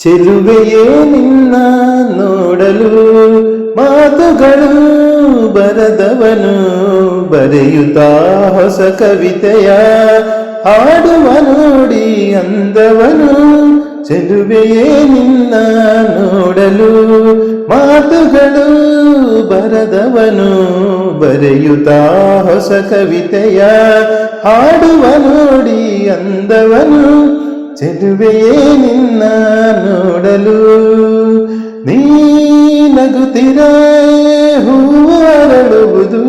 ಚೆಲುವೆಯೇ ನಿನ್ನ ನೋಡಲು ಮಾತುಗಳು ಬರದವನು ಬರೆಯುತ್ತಾ ಹೊಸ ಕವಿತೆಯ ಹಾಡುವ ನೋಡಿ ಅಂದವನು ಚೆಲುವೆಯೇ ನಿನ್ನ ನೋಡಲು ಮಾತುಗಳು ಬರದವನು ಬರೆಯುತ್ತಾ ಹೊಸ ಕವಿತೆಯ ಹಾಡುವ ನೋಡಿ ಅಂದವನು ಚೆಲುವೆಯೇ ನಿನ್ನ ನೀ ನಗುತ್ತಿರ ಹೂವು ಅರಳುವುದು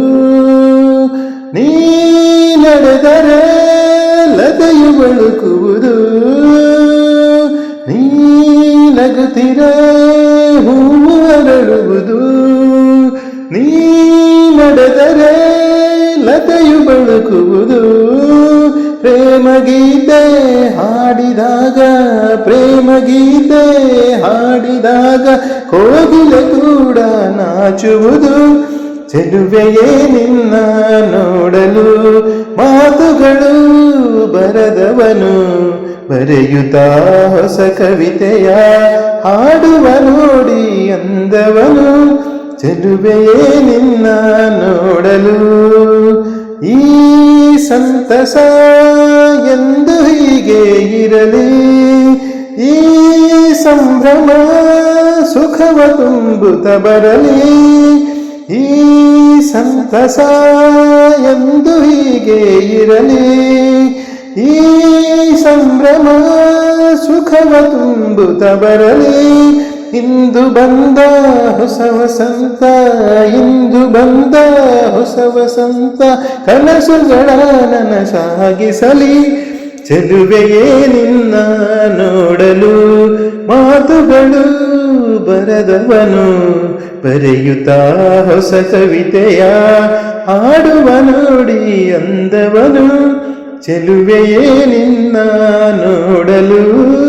ನೀ ನಡೆದರೆ ಲತೆಯು ಬಳುಕುವುದು ನೀ ನಗುತ್ತಿರ ನೀ ನಡೆದರೆ ಲತೆಯು ಬಳುಕುವುದು. ಪ್ರೇಮ ಗೀತೆ ಹಾಡಿದಾಗ ಪ್ರೇಮ ಗೀತೆ ಹಾಡಿದಾಗ ಕೋಗಿಲ ಕೂಡ ನಾಚುವುದು. ಚೆಲುವೆಯೇ ನಿನ್ನ ನೋಡಲು, ಮಾತುಗಳು ಬರದವನು, ಬರೆಯುತ್ತಾ ಹೊಸ ಕವಿತೆಯ ಹಾಡುವ ನೋಡಿ ಅಂದವನು. ಚೆಲುವೆಯೇ ನಿನ್ನ ನೋಡಲು, ಈ ಸಂತಸ ಎಂದು ಹೀಗೆ ಇರಲಿ. ಈ ಸಂಭ್ರಮ ಸುಖವ ತುಂಬುತ್ತ ಬರಲಿ. ಈ ಸಂತಸ ಎಂದು ಹೀಗೆ ಇರಲಿ. ಈ ಸಂಭ್ರಮ ಸುಖವ ತುಂಬುತ್ತ ಬರಲಿ. ಇಂದು ಬಂದ ಹೊಸ ವಸಂತ, ಇಂದು ಬಂದ ಹೊಸ ವಸಂತ ಕನಸುಗಳ ನನಸಾಗಿಸಲಿ ಚೆಲುವೆಯೇ ನಿನ್ನ ನೋಡಲು, ಮಾತುಗಳು ಬರದವನು, ಬರೆಯುತ್ತಾ ಹೊಸ ಕವಿತೆಯ ಹಾಡುವ ನೋಡಿ ಅಂದವನು, ಚೆಲುವೆಯೇ ನಿನ್ನ ನೋಡಲು.